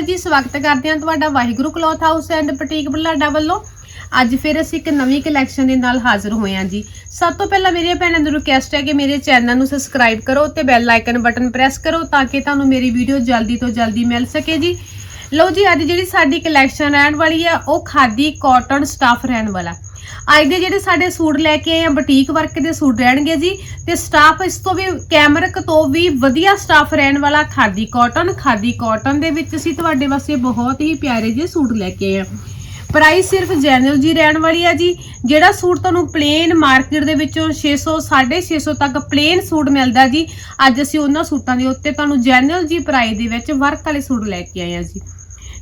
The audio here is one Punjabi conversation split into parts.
ਅਕਾਲ ਜੀ, ਸਵਾਗਤ ਕਰਦੇ ਹਾਂ ਤੁਹਾਡਾ Waheguru cloth house and boutique Bulada ਵੱਲੋਂ। ਅੱਜ ਫਿਰ ਅਸੀਂ ਇੱਕ ਨਵੀਂ ਕਲੈਕਸ਼ਨ ਦੇ ਨਾਲ ਹਾਜ਼ਰ ਹੋਏ ਹਾਂ ਜੀ। ਸਭ ਤੋਂ ਪਹਿਲਾਂ ਮੇਰੀਆਂ ਭੈਣਾਂ ਨੂੰ ਰਿਕੁਐਸਟ ਹੈ ਕਿ ਮੇਰੇ ਚੈਨਲ ਨੂੰ ਸਬਸਕ੍ਰਾਈਬ ਕਰੋ ਤੇ ਬੈਲ ਆਈਕਨ ਬਟਨ ਪ੍ਰੈਸ ਕਰੋ ਤਾਂ ਕਿ ਤੁਹਾਨੂੰ ਮੇਰੀ ਵੀਡੀਓ ਜਲਦੀ ਤੋਂ ਜਲਦੀ ਮਿਲ ਸਕੇ ਜੀ। ਲਓ ਜੀ, ਅੱਜ ਜਿਹੜੀ ਸਾਡੀ ਕਲੈਕਸ਼ਨ ਰਹਿਣ ਵਾਲੀ ਆ ਉਹ ਖਾਦੀ ਕਾਟਨ ਸਟਾਫ ਰਹਿਣ ਵਾਲਾ। ਅੱਜ ਦੇ ਜਿਹੜੇ ਸਾਡੇ ਸੂਟ ਲੈ ਕੇ ਆਏ ਆ ਬੁਟੀਕ ਵਰਕ ਦੇ ਸੂਟ ਰਹਿਣਗੇ ਜੀ, ਤੇ ਸਟਾਫ ਇਸ ਤੋਂ ਵੀ ਕੈਮਰਕ ਤੋਂ ਵੀ ਵਧੀਆ ਸਟਾਫ ਰਹਿਣ ਵਾਲਾ ਖਾਦੀ ਕਾਟਨ ਖਾਦੀ ਕਾਟਨ ਦੇ ਵਿੱਚ ਅਸੀਂ ਤੁਹਾਡੇ ਵਾਸਤੇ ਬਹੁਤ ਹੀ ਪਿਆਰੇ ਜਿਹੇ ਸੂਟ ਲੈ ਕੇ ਆਏ ਆ। ਪ੍ਰਾਈਸ ਸਿਰਫ ਜੈਨਰਲ ਜੀ ਰਹਿਣ ਵਾਲੀ ਆ ਜੀ, ਜਿਹੜਾ ਸੂਟ ਤੁਹਾਨੂੰ ਪਲੇਨ ਮਾਰਕੀਟ ਦੇ ਵਿੱਚੋਂ 600 650 ਤੱਕ ਪਲੇਨ ਸੂਟ ਮਿਲਦਾ ਜੀ, ਅੱਜ ਅਸੀਂ ਉਹਨਾਂ ਸੂਟਾਂ ਦੇ ਉੱਤੇ ਤੁਹਾਨੂੰ ਜੈਨਰਲ ਜੀ ਪ੍ਰਾਈਸ ਦੇ ਵਿੱਚ ਵਰਕ ਵਾਲੇ ਸੂਟ ਲੈ ਕੇ ਆਏ ਆ ਜੀ।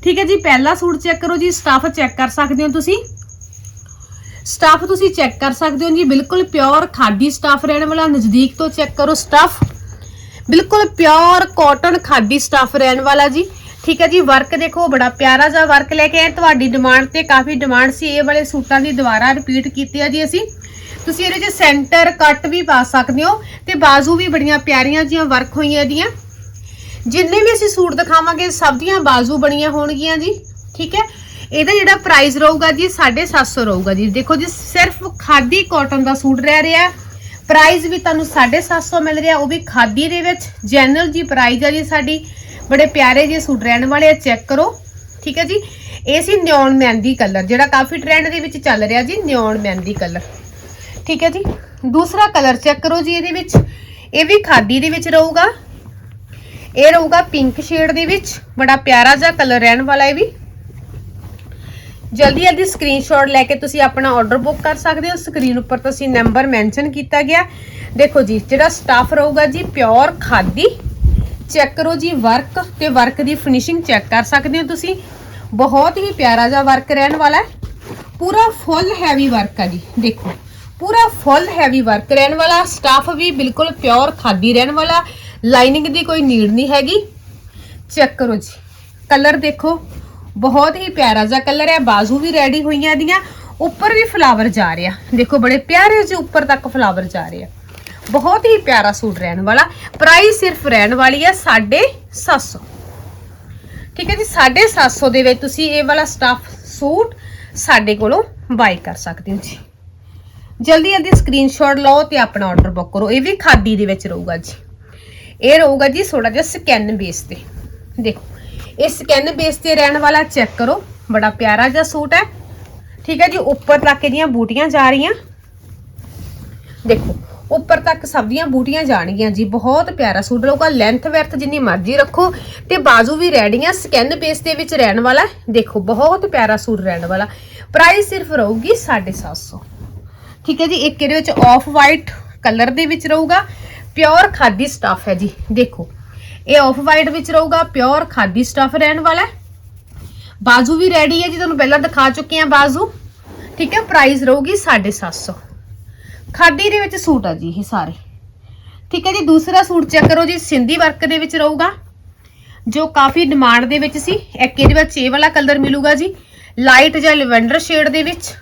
ਠੀਕ ਹੈ ਜੀ, ਪਹਿਲਾ ਸੂਟ ਚੈੱਕ ਕਰੋ ਜੀ ਸਟਾਫ ਚੈੱਕ ਕਰ ਸਕਦੇ ਹੋ ਤੁਸੀਂ। ਸਟਾਫ ਤੁਸੀਂ ਚੈੱਕ ਕਰ ਸਕਦੇ ਹੋ ਜੀ, ਬਿਲਕੁਲ ਪਿਓਰ ਖਾਦੀ ਸਟਾਫ ਰਹਿਣ ਵਾਲਾ, ਨਜ਼ਦੀਕ ਤੋਂ ਚੈੱਕ ਕਰੋ ਸਟਾਫ ਬਿਲਕੁਲ ਪਿਓਰ ਕਾਟਨ ਖਾਦੀ ਸਟਾਫ ਰਹਿਣ ਵਾਲਾ ਜੀ। ਠੀਕ ਹੈ ਜੀ ਵਰਕ ਦੇਖੋ, ਬੜਾ ਪਿਆਰਾ ਜਿਹਾ ਵਰਕ ਲੈ ਕੇ ਆਏ। ਤੁਹਾਡੀ ਡਿਮਾਂਡ ਤੇ ਕਾਫੀ ਡਿਮਾਂਡ ਸੀ, ਇਹ ਵਾਲੇ ਸੂਟਾਂ ਦੀ ਦੁਬਾਰਾ ਰਿਪੀਟ ਕੀਤੀ ਆ ਜੀ ਅਸੀਂ। ਤੁਸੀਂ ਇਹਦੇ 'ਚ ਸੈਂਟਰ ਕੱਟ ਵੀ ਪਾ ਸਕਦੇ ਹੋ ਤੇ ਬਾਜ਼ੂ ਵੀ ਬੜੀਆਂ ਪਿਆਰੀਆਂ ਜੀਆਂ ਵਰਕ ਹੋਈਆਂ ਇਹਦੀਆਂ। ਜਿੰਨੇ ਵੀ ਅਸੀਂ ਸੂਟ ਦਿਖਾਵਾਂਗੇ, ਸਭ ਦੀਆਂ ਬਾਜ਼ੂ ਬਣੀਆਂ ਹੋਣਗੀਆਂ ਜੀ। ਠੀਕ ਹੈ? ਇਹਦਾ ਜਿਹੜਾ ਪ੍ਰਾਈਸ ਰਹੂਗਾ ਜੀ 750 ਰਹੂਗਾ ਜੀ। ਦੇਖੋ ਜੀ, ਸਿਰਫ ਖਾਦੀ ਕਾਟਨ ਦਾ ਸੂਟ ਰਹਿ ਰਿਹਾ। ਹੈ ਪ੍ਰਾਈਸ ਵੀ ਤੁਹਾਨੂੰ 750 ਮਿਲ ਰਿਹਾ, ਉਹ ਵੀ ਖਾਦੀ ਦੇ ਵਿੱਚ। ਜੈਨੂਅਲ ਜੀ ਪ੍ਰਾਈਸ ਆ ਜੀ ਸਾਡੀ। ਬੜੇ ਪਿਆਰੇ ਜਿਹੇ ਸੂਟ ਰਹਿਣ ਵਾਲੇ ਆ ਚੈੱਕ ਕਰੋ। ਠੀਕ ਹੈ ਜੀ? ਇਹ ਸੀ ਨਿਓਨ ਮਹਿੰਦੀ ਕਲਰ ਜਿਹੜਾ ਕਾਫੀ ਟ੍ਰੈਂਡ ਦੇ ਵਿੱਚ ਚੱਲ ਰਿਹਾ ਜੀ ਨਿਓਨ ਮਹਿੰਦੀ ਕਲਰ ਠੀਕ ਹੈ ਜੀ? ਦੂਸਰਾ ਕਲਰ ਚੈੱਕ ਕਰੋ ਜੀ ਇਹਦੇ ਵਿੱਚ। ਇਹ ਵੀ ਖਾਦੀ ਦੇ ਵਿੱਚ ਰਹੂਗਾ। ਇਹ ਰਹੂਗਾ ਪਿੰਕ ਸ਼ੇਡ ਦੇ ਵਿੱਚ। ਬੜਾ ਪਿਆਰਾ ਜਿਹਾ ਕਲਰ ਰਹਿਣ ਵਾਲਾ ਇਹ ਵੀ। ਜਲਦੀ ਜਲਦੀ ਸਕਰੀਨਸ਼ਾਟ ਲੈ ਕੇ ਤੁਸੀਂ ਆਪਣਾ ਆਰਡਰ ਬੁੱਕ ਕਰ ਸਕਦੇ ਹੋ। ਸਕਰੀਨ ਉੱਪਰ ਤੁਸੀਂ ਨੰਬਰ ਮੈਂਸ਼ਨ ਕੀਤਾ ਗਿਆ। ਦੇਖੋ ਜੀ, ਜਿਹੜਾ ਸਟਾਫ ਰਹੂਗਾ ਜੀ ਪਿਓਰ ਖਾਦੀ। ਚੈੱਕ ਕਰੋ ਜੀ ਵਰਕ ਤੇ ਵਰਕ ਦੀ ਫਿਨਿਸ਼ਿੰਗ ਚੈੱਕ ਕਰ ਸਕਦੇ ਹੋ ਤੁਸੀਂ। ਬਹੁਤ ਹੀ ਪਿਆਰਾ ਜਿਹਾ ਵਰਕ ਰਹਿਣ ਵਾਲਾ ਹੈ। ਪੂਰਾ ਫੁੱਲ ਹੈਵੀ ਵਰਕ ਆ ਜੀ, ਦੇਖੋ। ਪੂਰਾ ਫੁੱਲ ਹੈਵੀ ਵਰਕ ਰਹਿਣ ਵਾਲਾ। ਸਟਾਫ ਵੀ ਬਿਲਕੁਲ ਪਿਓਰ ਖਾਦੀ ਰਹਿਣ ਵਾਲਾ। ਲਾਈਨਿੰਗ ਦੀ ਕੋਈ ਨੀਡ ਨਹੀਂ ਹੈਗੀ। ਚੈੱਕ ਕਰੋ ਜੀ। ਕਲਰ ਦੇਖੋ। ਬਹੁਤ ਹੀ ਪਿਆਰਾ ਜਿਹਾ ਕਲਰ ਹੈ, ਬਾਜ਼ੂ ਵੀ ਰੈਡੀ ਹੋਈਆਂ ਦੀਆਂ। ਉੱਪਰ ਵੀ ਫਲਾਵਰ ਜਾ ਰਿਹਾ। ਦੇਖੋ, ਬੜੇ ਪਿਆਰੇ ਜਿਹੇ ਉੱਪਰ ਤੱਕ ਫਲਾਵਰ ਜਾ ਰਹੇ ਆ। ਬਹੁਤ ਹੀ ਪਿਆਰਾ ਸੂਟ ਰਹਿਣ ਵਾਲਾ। ਪ੍ਰਾਈਸ ਸਿਰਫ ਰਹਿਣ ਵਾਲੀ ਹੈ 750 ਠੀਕ ਹੈ ਜੀ 750 ਦੇ ਵਿੱਚ ਤੁਸੀਂ ਇਹ ਵਾਲਾ ਸਟਾਫ ਸੂਟ ਸਾਡੇ ਕੋਲੋਂ ਬਾਈ ਕਰ ਸਕਦੇ ਹੋ ਜੀ। ਜਲਦੀ ਜਲਦੀ ਸਕਰੀਨਸ਼ਾਟ ਲਓ ਤੇ ਆਪਣਾ ਆਰਡਰ ਬੁੱਕ ਕਰੋ। ਇਹ ਵੀ ਖਾਦੀ ਦੇ ਵਿੱਚ ਰਹੂਗਾ ਜੀ। ਇਹ ਰਹੂਗਾ ਜੀ ਥੋੜਾ ਜਿਹਾ ਸਕੈਨ ਬੇਸ ਤੇ। ਦੇਖੋ ਇਹ ਸਕੈਨ ਬੇਸ ਤੇ ਰਹਿਣ ਵਾਲਾ ਚੈੱਕ ਕਰੋ। ਬੜਾ ਪਿਆਰਾ ਜਿਹਾ ਸੂਟ ਹੈ। ਠੀਕ ਹੈ ਜੀ, ਉੱਪਰ ਤੱਕ ਇਹਦੀਆਂ ਬੂਟੀਆਂ ਜਾ ਰਹੀਆਂ। ਦੇਖੋ, ਉੱਪਰ ਤੱਕ ਸਭ ਦੀਆਂ ਬੂਟੀਆਂ ਜਾਣਗੀਆਂ ਜੀ। ਬਹੁਤ ਪਿਆਰਾ ਸੂਟ ਰਹੂਗਾ ਲੈਂਥ ਵੈਰਥ ਜਿੰਨੀ ਮਰਜ਼ੀ ਰੱਖੋ ਤੇ ਬਾਜ਼ੂ ਵੀ ਰੈਡੀਆਂ ਸਕੈਨ ਬੇਸ ਦੇ ਵਿੱਚ ਰਹਿਣ ਵਾਲਾ ਦੇਖੋ, ਬਹੁਤ ਪਿਆਰਾ ਸੂਟ ਰਹਿਣ ਵਾਲਾ। ਪ੍ਰਾਈਸ ਸਿਰਫ ਰਹੂਗੀ 750 ਠੀਕ ਹੈ ਜੀ, ਇੱਕ ਇਹਦੇ ਵਿੱਚ ਆਫ ਵਾਈਟ ਕਲਰ ਦੇ ਵਿੱਚ ਰਹੂਗਾ। ਪਿਓਰ ਖਾਦੀ ਸਟਾਫ ਹੈ ਜੀ। ਦੇਖੋ ਇਹ ਆਫ ਵਾਈਟ ਵਿੱਚ ਰਹੂਗਾ ਪਿਓਰ ਖਾਦੀ ਸਟਫ ਰਹਿਣ ਵਾਲਾ ਹੈ। ਬਾਜ਼ੂ ਵੀ ਰੈਡੀ ਹੈ ਜੀ, ਤੁਹਾਨੂੰ ਪਹਿਲਾਂ ਦਿਖਾ ਚੁੱਕੇ ਹਾਂ ਬਾਜ਼ੂ। ਠੀਕ ਹੈ ਪ੍ਰਾਈਸ ਰਹੂਗੀ 750 ਖਾਦੀ ਦੇ ਵਿੱਚ ਸੂਟ ਆ ਜੀ ਇਹ ਸਾਰੇ। ਠੀਕ ਹੈ ਜੀ, ਦੂਸਰਾ ਸੂਟ ਚੈੱਕ ਕਰੋ ਜੀ, ਸਿੰਧੀ ਵਰਕ ਦੇ ਵਿੱਚ ਰਹੂਗਾ, ਜੋ ਕਾਫੀ ਡਿਮਾਂਡ ਦੇ ਵਿੱਚ ਸੀ। ਇੱਕ ਇਹਦੇ ਵਿੱਚ ਇਹ ਵਾਲਾ ਕਲਰ ਮਿਲੂਗਾ ਜੀ ਲਾਈਟ ਜਾਂ ਲਵੈਂਡਰ ਸ਼ੇਡ ਦੇ ਵਿੱਚ।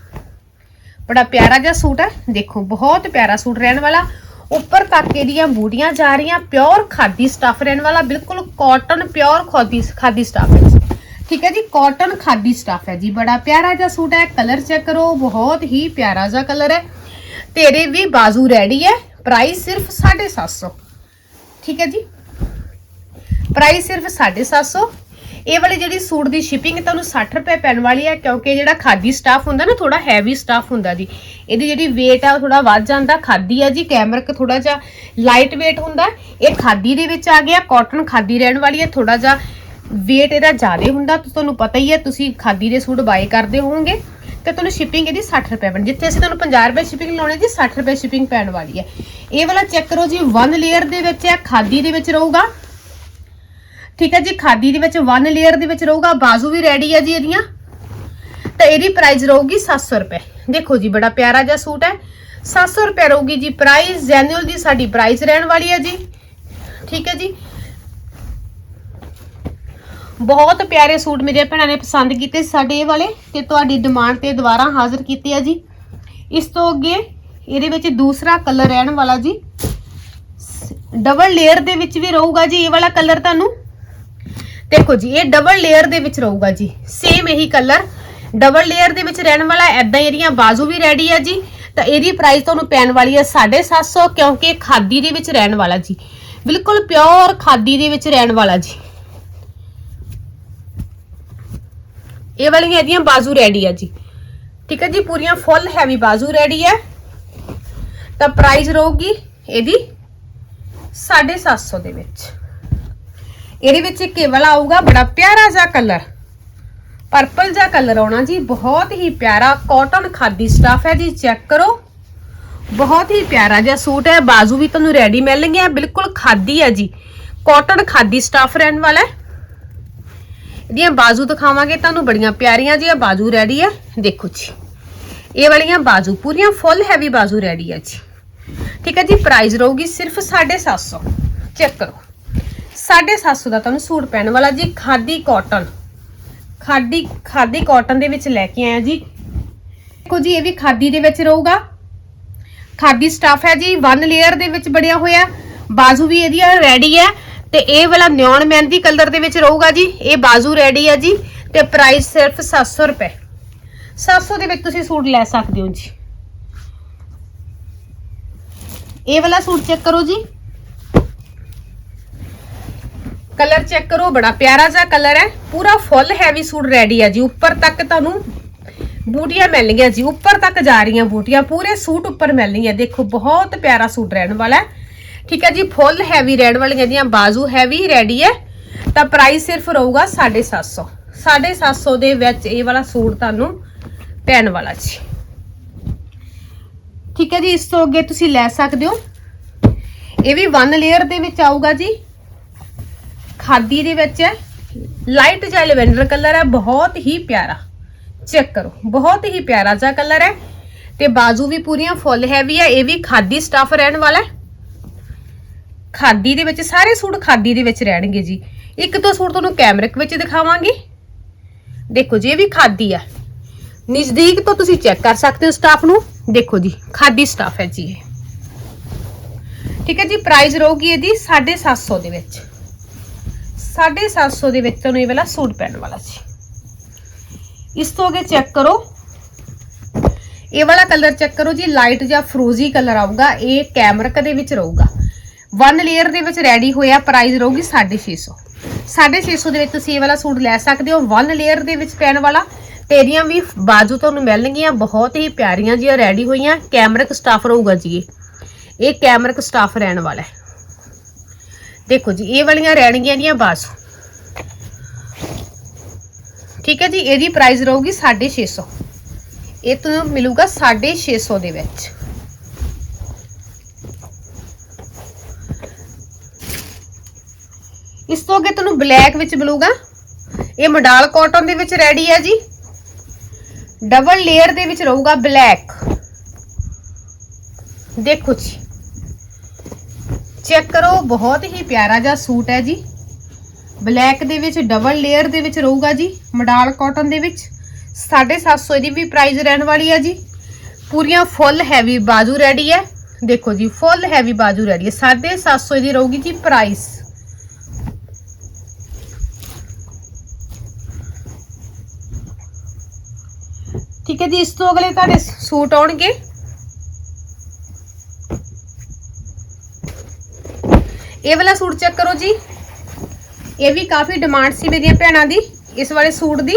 ਬੜਾ ਪਿਆਰਾ ਜਿਹਾ ਸੂਟ ਹੈ। ਦੇਖੋ, ਬਹੁਤ ਪਿਆਰਾ ਸੂਟ ਰਹਿਣ ਵਾਲਾ। ਉੱਪਰ ਤੱਕ ਦੀਆਂ ਬੂਟੀਆਂ ਜਾ ਰਹੀਆਂ ਪਿਓਰ ਖਾਦੀ ਸਟਫ ਰਹਿਣ ਵਾਲਾ, ਬਿਲਕੁਲ cotton pure khadi khadi stuff ਹੈ ਜੀ। ਠੀਕ ਹੈ ਜੀ ਕਾਟਨ ਖਾਦੀ ਸਟਫ ਹੈ ਜੀ। ਬੜਾ ਪਿਆਰਾ ਜਿਹਾ ਸੂਟ ਹੈ ਕਲਰ ਚੈੱਕ ਕਰੋ, ਬਹੁਤ ਹੀ ਪਿਆਰਾ ਜਿਹਾ ਕਲਰ ਹੈ। ਤੇਰੇ ਵੀ ਬਾਜ਼ੂ ਰੈਡੀ ਹੈ ਪ੍ਰਾਈਸ ਸਿਰਫ 750 ਠੀਕ ਹੈ ਜੀ। ਪ੍ਰਾਈਸ ਸਿਰਫ 750 ਇਹ ਵਾਲੀ ਜਿਹੜੀ ਸੂਟ ਦੀ ਸ਼ਿਪਿੰਗ ਤੁਹਾਨੂੰ 60 ਰੁਪਏ ਪੈਣ ਵਾਲੀ ਹੈ, ਕਿਉਂਕਿ ਜਿਹੜਾ ਖਾਦੀ ਸਟਾਫ ਹੁੰਦਾ ਨਾ ਥੋੜਾ ਹੈਵੀ ਸਟਾਫ ਹੁੰਦਾ ਜੀ। ਇਹਦੀ ਜਿਹੜੀ weight ਆ, ਉਹ ਥੋੜਾ ਵੱਧ ਜਾਂਦਾ, ਖਾਦੀ ਆ ਜੀ ਕੈਮਰਕ ਥੋੜਾ ਜਿਹਾ ਲਾਈਟ weight ਹੁੰਦਾ। ਇਹ ਖਾਦੀ ਦੇ ਵਿੱਚ ਆ ਗਿਆ ਕਾਟਨ ਖਾਦੀ ਰਹਿਣ ਵਾਲੀ ਹੈ ਥੋੜਾ ਜਿਹਾ weight ਇਹਦਾ ਜ਼ਿਆਦਾ ਹੁੰਦਾ। ਤੁਹਾਨੂੰ ਪਤਾ ਹੀ ਹੈ, ਤੁਸੀਂ ਖਾਦੀ ਦੇ ਸੂਟ ਬਾਏ ਕਰਦੇ ਹੋਵੋਗੇ, ਤੇ ਤੁਹਾਨੂੰ ਸ਼ਿਪਿੰਗ ਇਹਦੀ 60 ਰੁਪਏ ਬਣ ਜਿੱਥੇ ਅਸੀਂ ਤੁਹਾਨੂੰ 50 ਰੁਪਏ ਸ਼ਿਪਿੰਗ ਲਾਉਣੀ, ਜੀ 60 ਰੁਪਏ ਸ਼ਿਪਿੰਗ ਪੈਣ ਵਾਲੀ ਹੈ। ਇਹ ਵਾਲਾ ਚੈੱਕ ਕਰੋ ਜੀ ਵਨ ਲੇਅਰ ਦੇ ਵਿੱਚ ਹੈ, ਖਾਦੀ ਦੇ ਵਿੱਚ ਰਹੂਗਾ। ਠੀਕ ਹੈ ਜੀ, ਖਾਦੀ ਦੇ ਵਿੱਚ ਵਨ ਲੇਅਰ ਦੇ ਵਿੱਚ ਰਹੂਗਾ, ਬਾਜ਼ੂ ਵੀ ਰੈਡੀ ਹੈ ਜੀ ਇਹਦੀਆਂ। ਤਾਂ ਇਹਦੀ ਪ੍ਰਾਈਸ ਰਹੂਗੀ 700 ਰੁਪਏ। ਦੇਖੋ ਜੀ, ਬੜਾ ਪਿਆਰਾ ਜਿਹਾ ਸੂਟ ਹੈ। 700 ਰੁਪਏ ਰਹੂਗੀ ਜੀ ਪ੍ਰਾਈਸ ਜੈਨੂਅਲ ਦੀ ਸਾਡੀ ਪ੍ਰਾਈਸ ਰਹਿਣ ਵਾਲੀ ਹੈ ਜੀ। ਠੀਕ ਹੈ ਜੀ। ਬਹੁਤ ਪਿਆਰੇ ਸੂਟ ਮੇਰੇ ਭੈਣਾਂ ਨੇ ਪਸੰਦ ਕੀਤੇ ਸਾਡੇ ਇਹ ਵਾਲੇ ਤੇ ਤੁਹਾਡੀ ਡਿਮਾਂਡ ਤੇ ਦੁਬਾਰਾ ਹਾਜ਼ਰ ਕੀਤੇ ਆ ਜੀ। ਇਸ ਤੋਂ ਅੱਗੇ ਇਹਦੇ ਵਿੱਚ ਦੂਸਰਾ ਕਲਰ ਰਹਿਣ ਵਾਲਾ ਜੀ। ਡਬਲ ਲੇਅਰ ਦੇ ਵਿੱਚ ਵੀ ਰਹੂਗਾ ਜੀ ਇਹ ਵਾਲਾ ਕਲਰ ਤੁਹਾਨੂੰ। ਦੇਖੋ ਜੀ, ਇਹ ਡਬਲ ਲੇਅਰ ਦੇ ਵਿੱਚ ਰਹੂਗਾ ਜੀ ਸੇਮ ਇਹੀ ਕਲਰ ਡਬਲ ਲੇਅਰ ਦੇ ਵਿੱਚ ਰਹਿਣ ਵਾਲਾ ਐਦਾਂ ਇਹਦੀਆਂ ਬਾਜ਼ੂ ਵੀ ਰੈਡੀ ਆ ਜੀ। ਤਾਂ ਇਹਦੀ ਪ੍ਰਾਈਸ ਤੁਹਾਨੂੰ ਪੈਣ ਵਾਲੀ ਹੈ 750 ਕਿਉਂਕਿ ਇਹ ਖਾਦੀ ਦੇ ਵਿੱਚ ਰਹਿਣ ਵਾਲਾ ਜੀ। ਬਿਲਕੁਲ ਪਿਓਰ ਖਾਦੀ ਦੇ ਵਿੱਚ ਰਹਿਣ ਵਾਲਾ ਜੀ। ਇਹ ਵਾਲੀਆਂ ਇਹਦੀਆਂ ਬਾਜ਼ੂ ਰੈਡੀ ਆ ਜੀ। ਠੀਕ ਹੈ ਜੀ, ਪੂਰੀਆਂ ਫੁੱਲ ਹੈਵੀ ਬਾਜ਼ੂ ਰੈਡੀ ਹੈ ਤਾਂ ਪ੍ਰਾਈਸ ਰਹੂਗੀ ਇਹਦੀ 750 ਦੇ ਵਿੱਚ। ਇਹਦੇ ਵਿੱਚ ਇੱਕ ਕੇਵਲ ਆਊਗਾ ਬੜਾ ਪਿਆਰਾ ਜਿਹਾ ਕਲਰ ਪਰਪਲ ਜਿਹਾ ਕਲਰ ਆਉਣਾ ਜੀ, ਬਹੁਤ ਹੀ ਪਿਆਰਾ ਕਾਟਨ ਖਾਦੀ ਸਟਫ ਹੈ ਜੀ ਚੈੱਕ ਕਰੋ। ਬਹੁਤ ਹੀ ਪਿਆਰਾ ਜਿਹਾ ਸੂਟ ਹੈ, ਬਾਜ਼ੂ ਵੀ ਤੁਹਾਨੂੰ ਰੈਡੀ ਮਿਲਣਗੇ ਬਿਲਕੁਲ ਖਾਦੀ ਹੈ ਜੀ। ਕਾਟਨ ਖਾਦੀ ਸਟਫ ਰਹਿਣ ਵਾਲਾ ਹੈ। ਇਹਦੀਆਂ ਬਾਜ਼ੂ ਦਿਖਾਵਾਂਗੇ, ਤੁਹਾਨੂੰ ਬੜੀਆਂ ਪਿਆਰੀਆਂ ਜੀਆਂ ਬਾਜ਼ੂ ਰੈਡੀ ਹੈ। ਦੇਖੋ ਜੀ, ਇਹ ਵਾਲੀਆਂ ਬਾਜ਼ੂ ਪੂਰੀਆਂ ਫੁੱਲ ਹੈਵੀ ਬਾਜ਼ੂ ਰੈਡੀ ਹੈ ਜੀ। ਠੀਕ ਹੈ ਜੀ ਪ੍ਰਾਈਸ ਰਹੂਗੀ ਸਿਰਫ 750 ਚੈੱਕ ਕਰੋ। 750 ਦਾ ਤੁਹਾਨੂੰ ਸੂਟ ਪੈਣ ਵਾਲਾ ਜੀ, ਖਾਦੀ ਕਾਟਨ ਖਾਦੀ ਖਾਦੀ ਕਾਟਨ ਦੇ ਵਿੱਚ ਲੈ ਕੇ ਆਇਆ ਜੀ। ਦੇਖੋ ਜੀ, ਇਹ ਵੀ ਖਾਦੀ ਦੇ ਵਿੱਚ ਰਹੂਗਾ। ਖਾਦੀ ਸਟਫ ਹੈ ਜੀ ਵਨ ਲੇਅਰ ਦੇ ਵਿੱਚ ਬਣਿਆ ਹੋਇਆ। ਬਾਜ਼ੂ ਵੀ ਇਹਦੀ ਰੈਡੀ ਹੈ। ਤੇ ਇਹ ਵਾਲਾ ਨਿਓਨ ਮਹਿੰਦੀ ਕਲਰ ਦੇ ਵਿੱਚ ਰਹੂਗਾ ਜੀ। ਇਹ ਬਾਜ਼ੂ ਰੈਡੀ ਹੈ ਜੀ। ਤੇ ਪ੍ਰਾਈਸ ਸਿਰਫ 700 ਰੁਪਏ। 700 ਦੇ ਵਿੱਚ ਤੁਸੀਂ ਸੂਟ ਲੈ ਸਕਦੇ ਹੋ ਜੀ। ਇਹ ਵਾਲਾ ਸੂਟ ਚੈੱਕ ਕਰੋ ਜੀ। ਕਲਰ ਚੈੱਕ ਕਰੋ, ਬੜਾ ਪਿਆਰਾ ਜਿਹਾ ਕਲਰ ਹੈ। ਪੂਰਾ ਫੁੱਲ ਹੈਵੀ ਸੂਟ ਰੈਡੀ ਹੈ ਜੀ। ਉੱਪਰ ਤੱਕ ਤੁਹਾਨੂੰ ਬੂਟੀਆਂ ਮਿਲਣਗੀਆਂ ਜੀ। ਉੱਪਰ ਤੱਕ ਜਾ ਰਹੀਆਂ ਬੂਟੀਆਂ। ਪੂਰੇ ਸੂਟ ਉੱਪਰ ਮਿਲਣਗੀਆਂ। ਦੇਖੋ, ਬਹੁਤ ਪਿਆਰਾ ਸੂਟ ਰਹਿਣ ਵਾਲਾ ਹੈ। ਠੀਕ ਹੈ ਜੀ, ਫੁੱਲ ਹੈਵੀ ਰੈਡ ਵਾਲੀਆਂ ਦੀਆਂ ਬਾਜ਼ੂ ਹੈਵੀ ਰੈਡੀ ਹੈ। ਤਾਂ ਪ੍ਰਾਈਸ ਸਿਰਫ ਰਹੂਗਾ 750 750 ਦੇ ਵਿੱਚ ਇਹ ਵਾਲਾ ਸੂਟ ਤੁਹਾਨੂੰ ਪੈਣ ਵਾਲਾ ਜੀ। ਠੀਕ ਹੈ ਜੀ, ਇਸ ਤੋਂ ਅੱਗੇ ਤੁਸੀਂ ਲੈ ਸਕਦੇ ਹੋ। ਇਹ ਵੀ ਵਨ ਲੇਅਰ ਦੇ ਵਿੱਚ ਆਊਗਾ ਜੀ। ਖਾਦੀ ਦੇ ਵਿੱਚ ਹੈ। ਲਾਈਟ ਜਿਹਾ ਲੈਵੈਂਡਰ ਕਲਰ ਹੈ, ਬਹੁਤ ਹੀ ਪਿਆਰਾ। ਚੈੱਕ ਕਰੋ, ਬਹੁਤ ਹੀ ਪਿਆਰਾ ਜਿਹਾ ਕਲਰ ਹੈ। ਤੇ ਬਾਜ਼ੂ ਵੀ ਪੂਰੀਆਂ ਫੁੱਲ ਹੈਵੀ ਹੈ, ਇਹ ਵੀ ਖਾਦੀ ਸਟਾਫ ਰਹਿਣ ਵਾਲਾ ਹੈ। ਖਾਦੀ ਦੇ ਵਿੱਚ, ਸਾਰੇ ਸੂਟ ਖਾਦੀ ਦੇ ਵਿੱਚ ਰਹਿਣਗੇ ਜੀ। ਇੱਕ ਦੋ ਸੂਟ ਤੁਹਾਨੂੰ ਕੈਮਰਿਕ ਵਿੱਚ ਦਿਖਾਵਾਂਗੇ। ਦੇਖੋ ਜੀ, ਇਹ ਵੀ ਖਾਦੀ ਆ ਨਜ਼ਦੀਕ ਤੋਂ ਤੁਸੀਂ ਚੈੱਕ ਕਰ ਸਕਦੇ ਹੋ ਸਟਾਫ ਨੂੰ। ਦੇਖੋ ਜੀ, ਖਾਦੀ ਸਟਾਫ ਹੈ ਜੀ ਇਹ। ਠੀਕ ਹੈ ਜੀ ਪ੍ਰਾਈਸ ਰਹੂਗੀ ਇਹਦੀ 750 ਦੇ ਵਿੱਚ। 750 ਦੇ ਵਿੱਚ ਤੁਹਾਨੂੰ ਇਹ ਵਾਲਾ ਸੂਟ ਪੈਣ ਵਾਲਾ ਜੀ ਇਸ ਤੋਂ ਅੱਗੇ ਚੈੱਕ ਕਰੋ। ਇਹ ਵਾਲਾ ਕਲਰ ਚੈੱਕ ਕਰੋ ਜੀ ਲਾਈਟ ਜਾਂ ਫਰੋਜ਼ੀ ਕਲਰ ਆਊਗਾ, ਇਹ ਕੈਮਰਕ ਦੇ ਵਿੱਚ ਰਹੂਗਾ। ਵਨ ਲੇਅਰ ਦੇ ਵਿੱਚ ਰੈਡੀ ਹੋਇਆ ਪ੍ਰਾਈਸ ਰਹੂਗੀ 650 650 ਦੇ ਵਿੱਚ ਤੁਸੀਂ ਇਹ ਵਾਲਾ ਸੂਟ ਲੈ ਸਕਦੇ ਹੋ ਵਨ ਲੇਅਰ ਦੇ ਵਿੱਚ ਪੈਣ ਵਾਲਾ। ਤੇਰੀਆਂ ਵੀ ਬਾਜੂ ਤੁਹਾਨੂੰ ਮਿਲਣਗੀਆਂ, ਬਹੁਤ ਹੀ ਪਿਆਰੀਆਂ ਜਿਹੀਆਂ ਰੈਡੀ ਹੋਈਆਂ ਕੈਮਰਕ ਸਟਾਫ ਰਹੂਗਾ ਜੀ ਇਹ। ਕੈਮਰਕ ਸਟਾਫ ਰਹਿਣ ਵਾਲਾ ਹੈ। ਦੇਖੋ ਜੀ, ਇਹ ਵਾਲੀਆਂ ਰਹਿਣਗੀਆਂ ਦੀਆਂ ਬਾਜੂ ਠੀਕ ਹੈ ਜੀ, ਇਹਦੀ ਪ੍ਰਾਈਸ ਰਹੂਗੀ 650 ਇਹ ਤੁਹਾਨੂੰ ਮਿਲੂਗਾ 650 ਦੇ ਵਿੱਚ। ਇਸ ਤੋਂ ਅੱਗੇ ਤੁਹਾਨੂੰ ਬਲੈਕ ਵਿੱਚ ਮਿਲੂਗਾ। ਇਹ ਮਡਾਲ ਕਾਟਨ ਦੇ ਵਿੱਚ ਰੈਡੀ ਹੈ ਜੀ। ਡਬਲ ਲੇਅਰ ਦੇ ਵਿੱਚ ਰਹੂਗਾ ਬਲੈਕ ਦੇਖੋ ਜੀ ਚੈੱਕ ਕਰੋ, ਬਹੁਤ ਹੀ ਪਿਆਰਾ ਜਿਹਾ ਸੂਟ ਹੈ ਜੀ। ਬਲੈਕ ਦੇ ਵਿੱਚ, ਡਬਲ ਲੇਅਰ ਦੇ ਵਿੱਚ ਰਹੂਗਾ ਜੀ, ਮਡਾਲ ਕਾਟਨ ਦੇ ਵਿੱਚ। 750 ਦੀ ਵੀ ਪ੍ਰਾਈਸ ਰਹਿਣ ਵਾਲੀ ਹੈ ਜੀ। ਪੂਰੀਆਂ ਫੁੱਲ ਹੈਵੀ ਬਾਜੂ ਰੈਡੀ ਹੈ। ਦੇਖੋ ਜੀ, ਫੁੱਲ ਹੈਵੀ ਬਾਜੂ ਰੈਡੀ ਹੈ। 750 ਦੀ ਰਹੂਗੀ ਜੀ ਪ੍ਰਾਈਸ ਠੀਕ ਹੈ ਜੀ, ਇਸ ਤੋਂ ਅਗਲੇ ਤੁਹਾਡੇ ਸੂਟ ਆਉਣਗੇ। ਇਹ ਵਾਲਾ ਸੂਟ ਚੈੱਕ ਕਰੋ ਜੀ। ਇਹ ਵੀ ਕਾਫੀ ਡਿਮਾਂਡ ਸੀ ਮੇਰੀਆਂ ਭੈਣਾਂ ਦੀ, ਇਸ ਵਾਲੇ ਸੂਟ ਦੀ।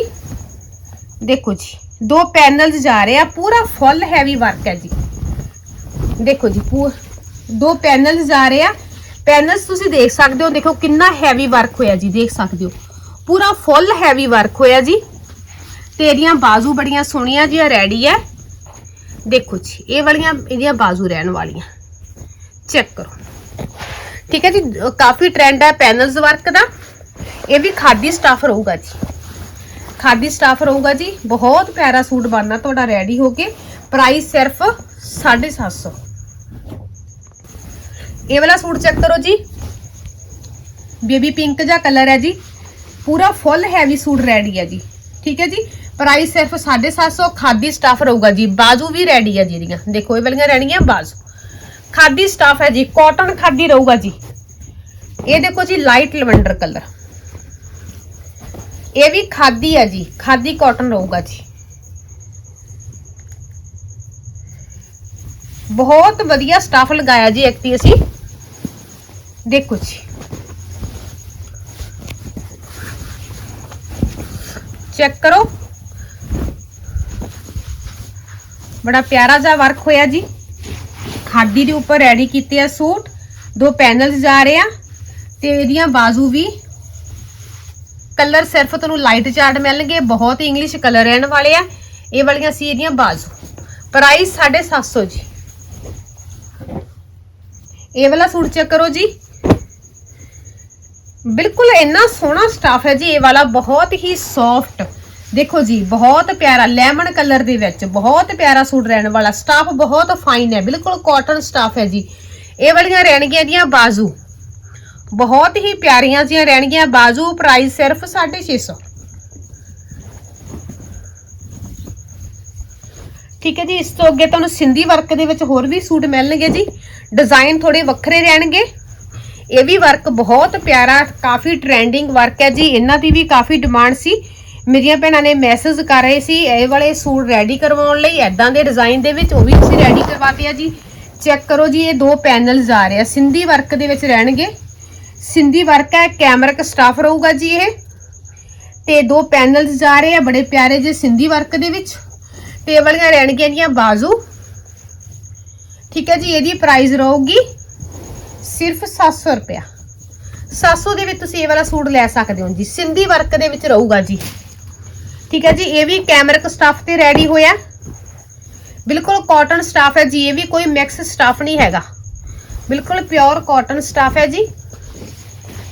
ਦੇਖੋ ਜੀ, ਦੋ ਪੈਨਲਸ ਜਾ ਰਹੇ ਆ, ਪੂਰਾ ਫੁੱਲ ਹੈਵੀ ਵਰਕ ਹੈ ਜੀ। ਦੇਖੋ ਜੀ, ਪੂ ਦੋ ਪੈਨਲਸ ਜਾ ਰਹੇ ਆ। ਪੈਨਲਸ ਤੁਸੀਂ ਦੇਖ ਸਕਦੇ ਹੋ, ਦੇਖੋ ਕਿੰਨਾ ਹੈਵੀ ਵਰਕ ਹੋਇਆ ਜੀ, ਦੇਖ ਸਕਦੇ ਹੋ। ਪੂਰਾ ਫੁੱਲ ਹੈਵੀ ਵਰਕ ਹੋਇਆ ਜੀ। ਤੇ ਇਹਦੀਆਂ ਬਾਜ਼ੂ ਬੜੀਆਂ ਸੋਹਣੀਆਂ ਜੀਆਂ ਰੈਡੀ ਹੈ। ਦੇਖੋ ਜੀ, ਇਹ ਵਾਲੀਆਂ, ਇਹਦੀਆਂ ਬਾਜ਼ੂ ਰਹਿਣ ਵਾਲੀਆਂ। ਚੈੱਕ ਕਰੋ। ਠੀਕ ਹੈ ਜੀ ਅਹ ਕਾਫੀ ਟ੍ਰੈਂਡ ਹੈ ਪੈਨਲਸ ਵਰਕ ਦਾ ਇਹ ਵੀ ਖਾਦੀ ਸਟਾਫ ਰਹੂਗਾ ਜੀ ਖਾਦੀ ਸਟਾਫ ਰਹੂਗਾ ਜੀ ਬਹੁਤ ਪਿਆਰਾ ਸੂਟ ਬਣਨਾ ਤੁਹਾਡਾ ਰੈਡੀ ਹੋ ਕੇ। ਪ੍ਰਾਈਸ ਸਿਰਫ 750 ਇਹ ਵਾਲਾ ਸੂਟ ਚੈੱਕ ਕਰੋ ਜੀ। ਬੇਬੀ ਪਿੰਕ ਜਿਹਾ ਕਲਰ ਹੈ ਜੀ। ਪੂਰਾ ਫੁੱਲ ਹੈਵੀ ਸੂਟ ਰੈਡੀ ਹੈ ਜੀ। ਠੀਕ ਹੈ ਜੀ। ਪ੍ਰਾਈਸ ਸਿਰਫ 750 ਖਾਦੀ ਸਟਾਫ ਰਹੂਗਾ ਜੀ। ਬਾਜ਼ੂ ਵੀ ਰੈਡੀ ਹੈ ਜੀ ਇਹਦੀਆਂ। ਦੇਖੋ ਇਹ ਵਾਲੀਆਂ ਰਹਿਣਗੀਆਂ ਬਾਜ਼ੂ। ਖਾਦੀ ਸਟਾਫ ਹੈ ਜੀ ਕਾਟਨ ਖਾਦੀ ਰਹੂਗਾ ਜੀ। ਇਹ ਦੇਖੋ ਜੀ ਲਾਈਟ ਲਵੈਂਡਰ ਕਲਰ ਇਹ ਵੀ ਖਾਦੀ ਹੈ ਜੀ, ਖਾਦੀ ਕਾਟਨ ਰਹੂਗਾ ਜੀ। ਬਹੁਤ ਵਧੀਆ ਸਟਾਫ ਲਗਾਇਆ ਜੀ ਐਕਟੀ ਅਸੀਂ। ਦੇਖੋ ਜੀ। ਚੈੱਕ ਕਰੋ। ਬੜਾ ਪਿਆਰਾ ਜਿਹਾ ਵਰਕ ਹੋਇਆ ਜੀ। ਖਾਦੀ ਦੇ ਉੱਪਰ ਰੈਡੀ ਕੀਤੇ ਆ ਸੂਟ। ਦੋ ਪੈਨਲਸ ਜਾ ਰਹੇ ਆ ਤੇ ਇਹਦੀਆਂ ਬਾਜ਼ੂ ਵੀ ਕਲਰ ਸਿਰਫ ਤੁਹਾਨੂੰ ਲਾਈਟ ਚਾਰਟ ਮਿਲਣਗੇ, ਬਹੁਤ ਇੰਗਲਿਸ਼ ਕਲਰ ਰਹਿਣ ਵਾਲੇ ਆ। ਇਹ ਵਾਲੀਆਂ ਸੀ ਇਹਦੀਆਂ ਬਾਜ਼ੂ। ਪ੍ਰਾਈਸ 750 ਜੀ। ਇਹ ਵਾਲਾ ਸੂਟ ਚੈੱਕ ਕਰੋ ਜੀ। ਬਿਲਕੁਲ ਇੰਨਾ ਸੋਹਣਾ ਸਟਾਫ ਹੈ ਜੀ, ਇਹ ਵਾਲਾ ਬਹੁਤ ਹੀ ਸੌਫਟ ਦੇਖੋ ਜੀ, ਬਹੁਤ ਪਿਆਰਾ ਲੈਮਨ ਕਲਰ ਦੇ ਵਿੱਚ ਬਹੁਤ ਪਿਆਰਾ ਸੂਟ ਰਹਿਣ ਵਾਲਾ ਸਟਾਫ ਬਹੁਤ ਫਾਈਨ ਹੈ, ਬਿਲਕੁਲ ਕਾਟਨ ਸਟਾਫ ਹੈ ਜੀ। ਇਹ ਵਾਲੀਆਂ ਰਹਿਣਗੀਆਂ ਦੀਆਂ ਬਾਜ਼ੂ। ਬਹੁਤ ਹੀ ਪਿਆਰੀਆਂ ਜੀਆਂ ਰਹਿਣਗੀਆਂ ਬਾਜ਼ੂ ਪ੍ਰਾਈਸ ਸਿਰਫ 650 ਠੀਕ ਹੈ ਜੀ, ਇਸ ਤੋਂ ਅੱਗੇ ਤੁਹਾਨੂੰ ਸਿੰਧੀ ਵਰਕ ਦੇ ਵਿੱਚ ਹੋਰ ਵੀ ਸੂਟ ਮਿਲਣਗੇ ਜੀ। ਡਿਜ਼ਾਈਨ ਥੋੜੇ ਵੱਖਰੇ ਰਹਿਣਗੇ। ਇਹ ਵੀ ਵਰਕ ਬਹੁਤ ਪਿਆਰਾ, ਕਾਫੀ ਟ੍ਰੈਂਡਿੰਗ ਵਰਕ ਹੈ ਜੀ। ਇਹਨਾਂ ਦੀ ਵੀ ਕਾਫੀ ਡਿਮਾਂਡ ਸੀ। ਮੇਰੀਆਂ ਭੈਣਾਂ ਨੇ ਮੈਸੇਜ ਕਰ ਰਹੇ ਸੀ, ਇਹ ਵਾਲੇ ਸੂਟ ਰੈਡੀ ਕਰਵਾਉਣ ਲਈ ਐਦਾਂ ਦੇ ਡਿਜ਼ਾਈਨ ਦੇ ਵਿੱਚ ਉਹ ਵੀ ਤੁਸੀਂ ਰੈਡੀ ਕਰਵਾਤੇ ਆ ਜੀ। ਚੈੱਕ ਕਰੋ ਜੀ, ਇਹ ਦੋ ਪੈਨਲਸ ਆ ਰਹੇ ਆ। ਸਿੰਧੀ ਵਰਕ ਦੇ ਵਿੱਚ ਰਹਿਣਗੇ। ਸਿੰਧੀ ਵਰਕ ਹੈ ਕੈਮਰਿਕ ਸਟਾਫ ਰਹੂਗਾ ਜੀ ਇਹ। ਤੇ ਦੋ ਪੈਨਲਸ ਜਾ ਰਹੇ ਆ, ਬੜੇ ਪਿਆਰੇ ਜੇ ਸਿੰਧੀ ਵਰਕ ਦੇ ਵਿੱਚ। ਤੇ ਇਹ ਵਾਲੀਆਂ ਰਹਿਣਗੀਆਂ ਦੀਆਂ ਬਾਜ਼ੂ। ਠੀਕ ਹੈ ਜੀ, ਇਹਦੀ ਪ੍ਰਾਈਸ ਰਹੂਗੀ ਸਿਰਫ 700 ਰੁਪਇਆ। 700 ਦੇ ਵਿੱਚ ਤੁਸੀਂ ਇਹ ਵਾਲਾ ਸੂਟ ਲੈ ਸਕਦੇ ਹੋ ਜੀ। ਸਿੰਧੀ ਵਰਕ ਦੇ ਵਿੱਚ ਰਹੂਗਾ ਜੀ। ਠੀਕ ਹੈ ਜੀ, ਇਹ ਵੀ ਕੈਮਰਿਕ ਸਟਾਫ ਤੇ ਰੈਡੀ ਹੋਇਆ। ਬਿਲਕੁਲ ਕਾਟਨ ਸਟਾਫ ਹੈ ਜੀ, ਇਹ ਵੀ ਕੋਈ ਮਿਕਸ ਸਟਾਫ ਨਹੀਂ ਹੈਗਾ। ਬਿਲਕੁਲ ਪਿਓਰ ਕਾਟਨ ਸਟਾਫ ਹੈ ਜੀ।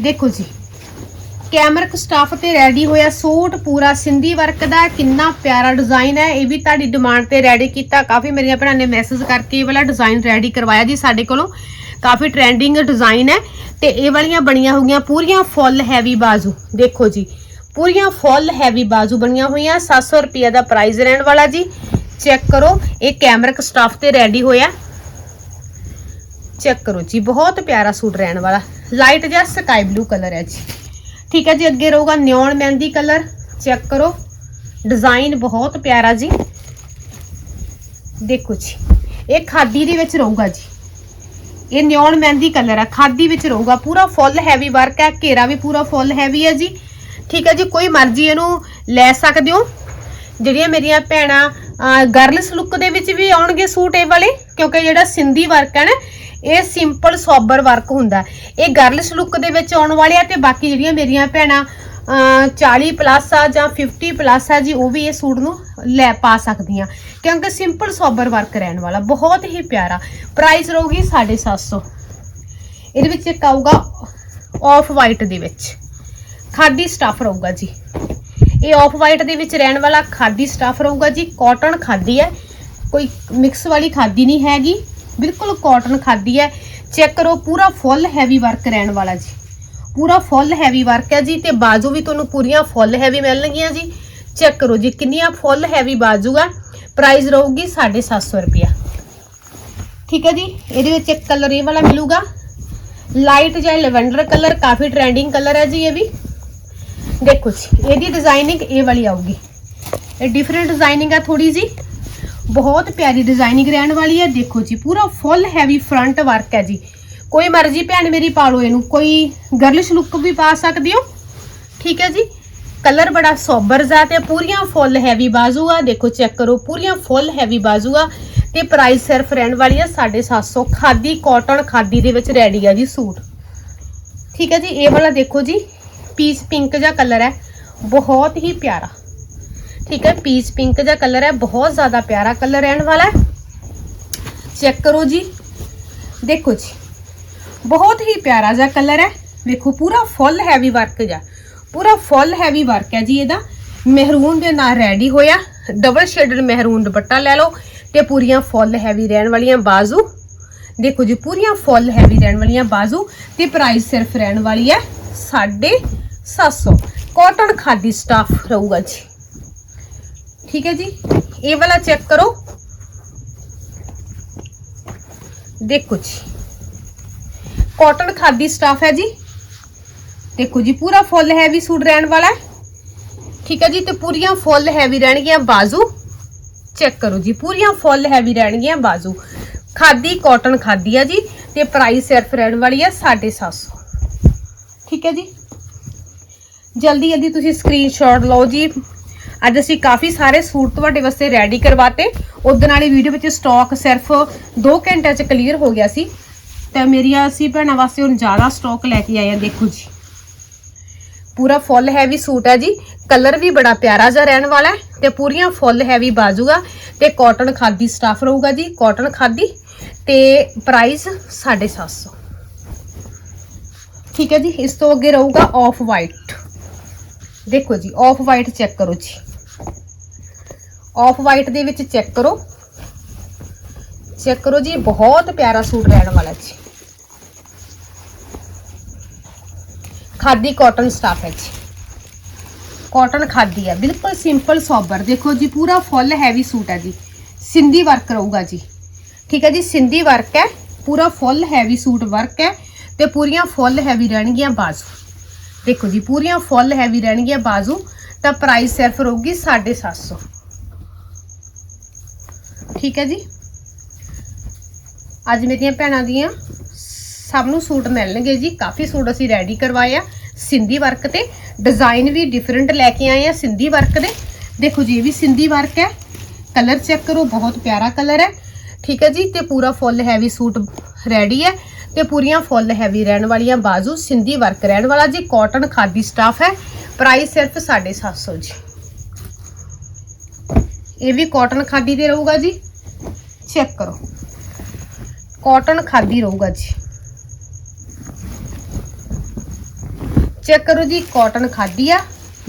ਦੇਖੋ ਜੀ ਕੈਮਰਿਕ ਸਟਾਫ ਤੇ ਰੈਡੀ ਹੋਇਆ, ਸੂਟ ਪੂਰਾ ਸਿੰਧੀ ਵਰਕ ਦਾ, ਕਿੰਨਾ ਪਿਆਰਾ ਡਿਜ਼ਾਈਨ ਹੈ। ਇਹ ਵੀ ਤੁਹਾਡੀ ਡਿਮਾਂਡ ਤੇ ਰੈਡੀ ਕੀਤਾ। ਕਾਫੀ ਮੇਰੀਆਂ ਭੈਣਾਂ ਨੇ ਮੈਸੇਜ ਕਰਕੇ ਇਹ ਵਾਲਾ ਡਿਜ਼ਾਈਨ ਰੈਡੀ ਕਰਵਾਇਆ ਜੀ ਸਾਡੇ ਕੋਲੋਂ। ਕਾਫੀ ਟ੍ਰੈਂਡਿੰਗ ਡਿਜ਼ਾਈਨ ਹੈ ਤੇ ਇਹ ਵਾਲੀਆਂ ਬਣੀਆਂ ਹੋਈਆਂ ਪੂਰੀਆਂ ਫੁੱਲ ਹੈਵੀ ਬਾਜ਼ੂ। ਦੇਖੋ ਜੀ ਪੂਰੀਆਂ ਫੁੱਲ ਹੈਵੀ ਬਾਜ਼ੂ ਬਣੀਆਂ ਹੋਈਆਂ 700 ਰੁਪਏ ਦਾ ਪ੍ਰਾਈਸ ਰਹਿਣ ਵਾਲਾ ਜੀ। ਚੈੱਕ ਕਰੋ, ਇਹ ਕੈਮਰਿਕ ਸਟਾਫ ਤੇ ਰੈਡੀ ਹੋਇਆ। ਚੈੱਕ ਕਰੋ ਜੀ, ਬਹੁਤ ਪਿਆਰਾ ਸੂਟ ਰਹਿਣ ਵਾਲਾ। ਲਾਈਟ ਜਿਹਾ ਸਕਾਈ ਬਲੂ ਕਲਰ ਹੈ ਜੀ। ਠੀਕ ਹੈ ਜੀ, ਅੱਗੇ ਰਹੂਗਾ ਨਿਓਨ ਮਹਿੰਦੀ ਕਲਰ ਚੈੱਕ ਕਰੋ ਡਿਜ਼ਾਈਨ ਬਹੁਤ ਪਿਆਰਾ ਜੀ। ਦੇਖੋ ਜੀ, ਇਹ ਖਾਦੀ ਦੇ ਵਿੱਚ ਰਹੂਗਾ ਜੀ। ਇਹ ਨਿਓਨ ਮਹਿੰਦੀ ਕਲਰ ਆ ਖਾਦੀ ਵਿੱਚ ਰਹੂਗਾ। ਪੂਰਾ ਫੁੱਲ ਹੈਵੀ ਵਰਕ ਹੈ, ਘੇਰਾ ਵੀ ਪੂਰਾ ਫੁੱਲ ਹੈਵੀ ਹੈ ਜੀ। ਠੀਕ ਹੈ ਜੀ, ਕੋਈ ਮਰਜ਼ੀ ਇਹਨੂੰ ਲੈ ਸਕਦੇ ਹੋ। ਜਿਹੜੀਆਂ ਮੇਰੀਆਂ ਭੈਣਾਂ ਗਰਲਸ ਲੁੱਕ ਦੇ ਵਿੱਚ ਵੀ ਆਉਣਗੇ ਸੂਟ ਇਹ ਵਾਲੇ, ਕਿਉਂਕਿ ਜਿਹੜਾ ਸਿੰਧੀ ਵਰਕ ਹੈ ਨਾ, ਇਹ ਸਿੰਪਲ ਸੋਬਰ ਵਰਕ ਹੁੰਦਾ। ਇਹ ਗਰਲਸ ਲੁੱਕ ਦੇ ਵਿੱਚ ਆਉਣ ਵਾਲੇ ਆ ਤੇ ਬਾਕੀ ਜਿਹੜੀਆਂ ਮੇਰੀਆਂ ਭੈਣਾਂ, ਅਹ 40 ਪਲੱਸ ਆ ਜਾਂ 50 ਪਲੱਸ ਆ ਜੀ, ਉਹ ਵੀ ਇਹ ਸੂਟ ਨੂੰ ਲੈ ਪਾ ਸਕਦੀਆਂ। ਕਿਉਂਕਿ ਸਿੰਪਲ ਸੋਬਰ ਵਰਕ ਰਹਿਣ ਵਾਲਾ, ਬਹੁਤ ਹੀ ਪਿਆਰਾ। ਪ੍ਰਾਈਸ ਰਹੂਗੀ 750 ਇਹਦੇ ਵਿੱਚ ਇੱਕ ਆਊਗਾ ਆਫ ਵਾਈਟ ਦੇ ਵਿੱਚ। ਖਾਦੀ ਸਟਫ ਰਹੂਗਾ ਜੀ। ਇਹ ਆਫ ਵਾਈਟ ਦੇ ਵਿੱਚ ਰਹਿਣ ਵਾਲਾ ਖਾਦੀ ਸਟਫ ਰਹੂਗਾ ਜੀ। ਕਾਟਨ ਖਾਦੀ ਹੈ। ਕੋਈ ਮਿਕਸ ਵਾਲੀ ਖਾਦੀ ਨਹੀਂ ਹੈਗੀ। ਬਿਲਕੁਲ ਕਾਟਨ ਖਾਦੀ ਹੈ। ਚੈੱਕ ਕਰੋ, ਪੂਰਾ ਫੁੱਲ ਹੈਵੀ ਵਰਕ ਰਹਿਣ ਵਾਲਾ ਜੀ। ਪੂਰਾ ਫੁੱਲ ਹੈਵੀ ਵਰਕ ਹੈ ਜੀ ਤੇ ਬਾਜੂ ਵੀ ਤੁਹਾਨੂੰ ਪੂਰੀਆਂ ਫੁੱਲ ਹੈਵੀ ਮਿਲਣਗੀਆਂ ਜੀ। ਚੈੱਕ ਕਰੋ ਜੀ, ਕਿੰਨੀਆਂ ਫੁੱਲ ਹੈਵੀ ਬਾਜੂ ਆ। ਪ੍ਰਾਈਸ ਰਹੂਗੀ 750 ਰੁਪਿਆ ਠੀਕ ਹੈ ਜੀ? ਇਹਦੇ ਵਿੱਚ ਇੱਕ ਕਲਰ ਇਹ ਵਾਲਾ ਮਿਲੂਗਾ। ਲਾਈਟ ਜਾਂ ਲੈਵੈਂਡਰ ਕਲਰ ਕਾਫੀ ਟ੍ਰੈਂਡਿੰਗ ਕਲਰ ਹੈ ਜੀ ਇਹ ਵੀ। ਦੇਖੋ ਜੀ, ਇਹਦੀ ਡਿਜ਼ਾਈਨਿੰਗ ਇਹ ਵਾਲੀ ਆਊਗੀ। ਇਹ ਡਿਫਰੈਂਟ ਡਿਜ਼ਾਈਨਿੰਗ ਆ ਥੋੜੀ ਜੀ ਬਹੁਤ ਪਿਆਰੀ ਡਿਜ਼ਾਈਨਿੰਗ ਰਹਿਣ ਵਾਲੀ ਹੈ ਦੇਖੋ ਜੀ, ਪੂਰਾ ਫੁੱਲ ਹੈਵੀ ਫਰੰਟ ਵਰਕ ਹੈ ਜੀ। ਕੋਈ ਮਰਜ਼ੀ ਭੈਣ ਮੇਰੀ ਪਾ ਲਓ ਇਹਨੂੰ। ਕੋਈ ਗਰਲਿਸ਼ ਲੁੱਕ ਵੀ ਪਾ ਸਕਦੇ ਹੋ। ਠੀਕ ਹੈ ਜੀ। ਕਲਰ ਬੜਾ ਸੋਬਰ ਜਾ ਤੇ ਪੂਰੀਆਂ ਫੁੱਲ ਹੈਵੀ ਬਾਜ਼ੂ ਆ। ਦੇਖੋ ਚੈੱਕ ਕਰੋ, ਪੂਰੀਆਂ ਫੁੱਲ ਹੈਵੀ ਬਾਜ਼ੂ ਆ। ਤੇ ਪ੍ਰਾਈਸ ਸਿਰਫ ਰਹਿਣ ਵਾਲੀ ਆ 750 ਖਾਦੀ ਕਾਟਨ ਖਾਦੀ ਦੇ ਵਿੱਚ ਰੈਡੀ ਆ ਜੀ ਸੂਟ। ਠੀਕ ਹੈ ਜੀ, ਇਹ ਵਾਲਾ ਦੇਖੋ ਜੀ। ਪੀਚ ਪਿੰਕ ਜਿਹਾ ਕਲਰ ਹੈ, ਬਹੁਤ ਹੀ ਪਿਆਰਾ। ਠੀਕ ਹੈ ਪੀਚ ਪਿੰਕ ਜਿਹਾ ਕਲਰ ਹੈ, ਬਹੁਤ ਜ਼ਿਆਦਾ ਪਿਆਰਾ ਕਲਰ ਰਹਿਣ ਵਾਲਾ ਹੈ। ਚੈੱਕ ਕਰੋ ਜੀ। ਦੇਖੋ ਜੀ, ਬਹੁਤ ਹੀ ਪਿਆਰਾ ਜਿਹਾ ਕਲਰ ਹੈ। ਵੇਖੋ, ਪੂਰਾ ਫੁੱਲ ਹੈਵੀ ਵਰਕ ਜਾ ਪੂਰਾ ਫੁੱਲ ਹੈਵੀ ਵਰਕ ਹੈ ਜੀ ਇਹਦਾ। ਮਹਿਰੂਨ ਦੇ ਨਾਲ ਰੈਡੀ ਹੋਇਆ। ਡਬਲ ਸ਼ੇਡਡ ਮਹਿਰੂਨ ਦੁਪੱਟਾ ਲੈ ਲਓ ਤੇ ਪੂਰੀਆਂ ਫੁੱਲ ਹੈਵੀ ਰਹਿਣ ਵਾਲੀਆਂ ਬਾਜ਼ੂ। ਦੇਖੋ ਜੀ, ਪੂਰੀਆਂ ਫੁੱਲ ਹੈਵੀ ਰਹਿਣ ਵਾਲੀਆਂ ਬਾਜ਼ੂ ਤੇ ਪ੍ਰਾਈਸ ਸਿਰਫ ਰਹਿਣ ਵਾਲੀ ਹੈ 750 ਕਾਟਨ ਖਾਦੀ ਸਟਾਫ ਰਹੂਗਾ ਜੀ। ਠੀਕ ਹੈ ਜੀ? ਇਹ ਵਾਲਾ ਚੈੱਕ ਕਰੋ। ਦੇਖੋ ਜੀ। ਕਾਟਨ ਖਾਦੀ ਸਟਾਫ ਹੈ ਜੀ। ਦੇਖੋ ਜੀ, ਪੂਰਾ ਫੁੱਲ ਹੈਵੀ ਸੂਟ ਰਹਿਣ ਵਾਲਾ ਹੈ। ਠੀਕ ਹੈ ਜੀ, ਤੇ ਪੂਰੀਆਂ ਫੁੱਲ ਹੈਵੀ ਰਹਿਣਗੀਆਂ ਬਾਜ਼ੂ। ਚੈੱਕ ਕਰੋ ਜੀ, ਪੂਰੀਆਂ ਫੁੱਲ ਹੈਵੀ ਰਹਿਣਗੀਆਂ ਬਾਜ਼ੂ। ਖਾਦੀ ਕਾਟਨ ਖਾਦੀ ਆ ਜੀ, ਤੇ ਪ੍ਰਾਈਸ ਸਿਰਫ ਰਹਿਣ ਵਾਲੀ ਆ 750 ਠੀਕ ਹੈ ਜੀ? ਜਲਦੀ ਜਲਦੀ ਤੁਸੀਂ ਸਕਰੀਨਸ਼ਾਟ ਲਓ ਜੀ। ਅੱਜ ਅਸੀਂ ਕਾਫੀ ਸਾਰੇ ਸੂਟ ਤੁਹਾਡੇ ਵਾਸਤੇ ਰੈਡੀ ਕਰਵਾਤੇ। ਉਦੋਂ ਵਾਲੀ ਵੀਡੀਓ ਵਿੱਚ ਸਟਾਕ ਸਿਰਫ 2 ਘੰਟਿਆਂ 'ਚ ਕਲੀਅਰ ਹੋ ਗਿਆ ਸੀ। ਤਾਂ ਮੇਰੀਆਂ ਅਸੀਂ ਭੈਣਾਂ ਵਾਸਤੇ ਹੁਣ ਜ਼ਿਆਦਾ ਸਟਾਕ ਲੈ ਕੇ ਆਏ ਆ ਦੇਖੋ ਜੀ। ਪੂਰਾ ਫੁੱਲ ਹੈਵੀ ਸੂਟ ਹੈ ਜੀ। ਕਲਰ ਵੀ ਬੜਾ ਪਿਆਰਾ ਜਿਹਾ ਰਹਿਣ ਵਾਲਾ ਹੈ ਤੇ ਪੂਰੀਆਂ ਫੁੱਲ ਹੈਵੀ ਬਾਜੂਗਾ। ਤੇ ਕਾਟਨ ਖਾਦੀ ਸਟਾਫ ਰਹੂਗਾ ਜੀ ਕਾਟਨ ਖਾਦੀ। ਤੇ ਪ੍ਰਾਈਸ 750 ਠੀਕ ਹੈ ਜੀ, ਇਸ ਤੋਂ ਅੱਗੇ ਰਹੂਗਾ ਆਫ ਵਾਈਟ ਦੇਖੋ ਜੀ ਆਫ ਵਾਈਟ ਚੈੱਕ ਕਰੋ ਜੀ। ਆਫ ਵਾਈਟ ਦੇ ਵਿੱਚ ਚੈੱਕ ਕਰੋ। ਚੈੱਕ ਕਰੋ ਜੀ, ਬਹੁਤ ਪਿਆਰਾ ਸੂਟ ਰਹਿਣ ਵਾਲਾ ਜੀ। ਖਾਦੀ ਕਾਟਨ ਸਟਾਫ ਹੈ ਜੀ। ਕਾਟਨ ਖਾਦੀ ਹੈ, ਬਿਲਕੁਲ ਸਿੰਪਲ ਸੋਬਰ ਦੇਖੋ ਜੀ, ਪੂਰਾ ਫੁੱਲ ਹੈਵੀ ਸੂਟ ਹੈ ਜੀ। ਸਿੰਧੀ ਵਰਕ ਰਹੂਗਾ ਜੀ। ਠੀਕ ਹੈ ਜੀ, ਸਿੰਧੀ ਵਰਕ ਹੈ, ਪੂਰਾ ਫੁੱਲ ਹੈਵੀ ਸੂਟ ਵਰਕ ਹੈ ਤੇ ਪੂਰੀਆਂ ਫੁੱਲ ਹੈਵੀ ਰਹਿਣਗੀਆਂ ਬਾਜ਼ੂ। ਦੇਖੋ ਜੀ, ਪੂਰੀਆਂ ਫੁੱਲ ਹੈਵੀ ਰਹਿਣਗੀਆਂ ਬਾਜ਼ੂ, ਤਾਂ ਪ੍ਰਾਈਸ ਸਿਰਫ ਰਹੂਗੀ 750 ਠੀਕ ਹੈ ਜੀ? ਅੱਜ ਮੇਰੀਆਂ ਭੈਣਾਂ ਦੀਆਂ ਸਭ ਨੂੰ ਸੂਟ ਮਿਲਣਗੇ ਜੀ। ਕਾਫੀ ਸੂਟ ਅਸੀਂ ਰੈਡੀ ਕਰਵਾਏ ਆ ਸਿੰਧੀ ਵਰਕ ਤੇ। ਡਿਜ਼ਾਈਨ ਵੀ ਡਿਫਰੈਂਟ ਲੈ ਕੇ ਆਏ ਆ ਸਿੰਧੀ ਵਰਕ ਦੇ। ਦੇਖੋ ਜੀ, ਇਹ ਵੀ ਸਿੰਧੀ ਵਰਕ ਹੈ। ਕਲਰ ਚੈੱਕ ਕਰੋ, ਬਹੁਤ ਪਿਆਰਾ ਕਲਰ ਹੈ। ਠੀਕ ਹੈ ਜੀ, ਤੇ ਪੂਰਾ ਫੁੱਲ ਹੈਵੀ ਸੂਟ ਰੈਡੀ ਹੈ। ਤੇ ਪੂਰੀਆਂ ਫੁੱਲ ਹੈਵੀ ਰਹਿਣ ਵਾਲੀਆਂ ਬਾਜ਼ੂ ਸਿੰਧੀ ਵਰਕ ਰਹਿਣ ਵਾਲਾ ਜੀ ਕਾਟਨ ਖਾਦੀ ਸਟਾਫ ਹੈ। ਪ੍ਰਾਈਸ ਸਿਰਫ 750 ਜੀ। ਇਹ ਵੀ ਕਾਟਨ ਖਾਦੀ 'ਤੇ ਰਹੂਗਾ ਜੀ। ਚੈੱਕ ਕਰੋ। ਕਾਟਨ ਖਾਦੀ ਰਹੂਗਾ ਜੀ। ਚੈੱਕ ਕਰੋ ਜੀ ਕਾਟਨ ਖਾਦੀ ਆ।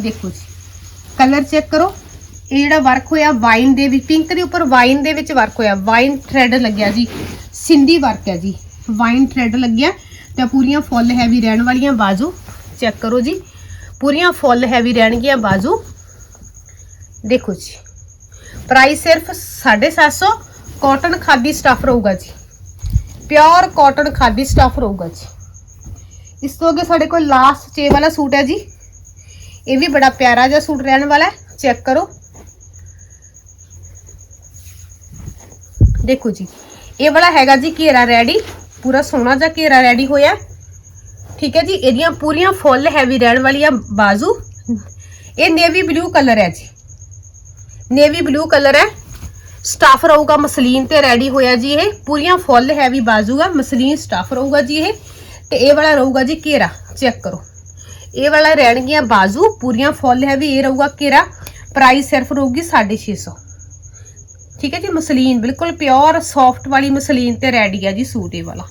ਦੇਖੋ ਜੀ। ਕਲਰ ਚੈੱਕ ਕਰੋ। ਇਹ ਜਿਹੜਾ ਵਰਕ ਹੋਇਆ ਵਾਈਨ ਦੇ ਵਿੱਚ ਪਿੰਕ ਦੇ ਉੱਪਰ ਵਾਈਨ ਦੇ ਵਿੱਚ ਵਰਕ ਹੋਇਆ। ਵਾਈਨ ਥ੍ਰੈਡ ਲੱਗਿਆ ਜੀ। ਸਿੰਧੀ ਵਰਕ ਹੈ ਜੀ। ਵਾਈਨ ਥ੍ਰੈਡ ਲੱਗਿਆ ਤੇ ਪੂਰੀਆਂ ਫੁੱਲ ਹੈਵੀ ਰਹਿਣ ਵਾਲੀਆਂ, ਬਾਜ਼ੂ ਚੈੱਕ ਕਰੋ ਜੀ। ਪੂਰੀਆਂ ਫੁੱਲ ਹੈਵੀ ਰਹਿਣਗੀਆਂ, ਬਾਜ਼ੂ। ਦੇਖੋ ਜੀ। ਪ੍ਰਾਈਸ ਸਿਰਫ 750 ਕਾਟਨ ਖਾਦੀ ਸਟਫ ਰਹੂਗਾ ਜੀ। ਪਿਓਰ ਕਾਟਨ ਖਾਦੀ ਸਟਫ ਰਹੂਗਾ ਜੀ। ਇਸ ਤੋਂ ਅੱਗੇ ਸਾਡੇ ਕੋਲ ਲਾਸਟ ਚੇ ਵਾਲਾ ਸੂਟ ਹੈ ਜੀ। ਇਹ ਵੀ ਬੜਾ ਪਿਆਰਾ ਜਿਹਾ ਸੂਟ ਰਹਿਣ ਵਾਲਾ ਹੈ। ਚੈੱਕ ਕਰੋ। ਦੇਖੋ ਜੀ। ਇਹ ਵਾਲਾ ਹੈਗਾ ਜੀ ਘੇਰਾ ਰੈਡੀ। ਪੂਰਾ ਸੋਹਣਾ ਜਿਹਾ ਘੇਰਾ ਰੈਡੀ ਹੋਇਆ। ਠੀਕ ਹੈ ਜੀ, ਇਹਦੀਆਂ ਪੂਰੀਆਂ ਫੁੱਲ ਹੈਵੀ ਰਹਿਣ ਵਾਲੀਆਂ ਬਾਜ਼ੂ। ਇਹ ਨੇਵੀ ਬਲੂ ਕਲਰ ਹੈ ਜੀ। ਨੇਵੀ ਬਲੂ ਕਲਰ ਹੈ। ਸਟਾਫ ਰਹੂਗਾ, ਮਸਲੀਨ ਤੇ ਰੈਡੀ ਹੋਇਆ ਜੀ ਇਹ। ਪੂਰੀਆਂ ਫੁੱਲ ਹੈਵੀ ਬਾਜ਼ੂ ਆ, ਮਸਲੀਨ ਸਟਾਫ ਰਹੂਗਾ ਜੀ ਇਹ। ਤੇ ਇਹ ਵਾਲਾ ਰਹੂਗਾ ਜੀ ਘੇਰਾ ਚੈੱਕ ਕਰੋ। ਇਹ ਵਾਲਾ ਰਹਿਣਗੀਆਂ ਬਾਜ਼ੂ, ਪੂਰੀਆਂ ਫੁੱਲ ਹੈਵੀ ਇਹ ਰਹੂਗਾ ਘੇਰਾ। ਪ੍ਰਾਈਸ ਸਿਰਫ ਰਹੂਗੀ 650 ਠੀਕ ਹੈ ਜੀ, ਮਸਲੀਨ, ਬਿਲਕੁਲ ਪਿਓਰ ਸੌਫਟ ਵਾਲੀ ਮਸਲੀਨ ਤੇ ਰੈਡੀ ਆ ਜੀ ਸੂਟ ਇਹ ਵਾਲਾ।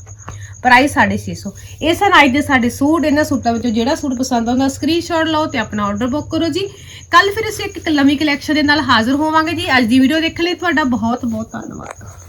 ਪ੍ਰਾਈਸ 650 ਇਹ ਸਨ ਅੱਜ ਦੇ ਸਾਡੇ ਸੂਟ, ਇਹਨਾਂ ਸੂਟਾਂ ਵਿੱਚੋਂ ਜਿਹੜਾ ਸੂਟ ਪਸੰਦ ਆਉਂਦਾ ਸਕਰੀਨਸ਼ਾਟ ਲਓ ਤੇ ਆਪਣਾ ਆਰਡਰ ਬੁੱਕ ਕਰੋ ਜੀ। ਕੱਲ ਫਿਰ ਅਸੀਂ ਇੱਕ ਨਵੀਂ ਕਲੈਕਸ਼ਨ ਦੇ ਨਾਲ ਹਾਜ਼ਰ ਹੋਵਾਂਗੇ ਜੀ। ਅੱਜ ਦੀ ਵੀਡੀਓ ਦੇਖਣ ਲਈ ਤੁਹਾਡਾ ਬਹੁਤ ਬਹੁਤ ਧੰਨਵਾਦ।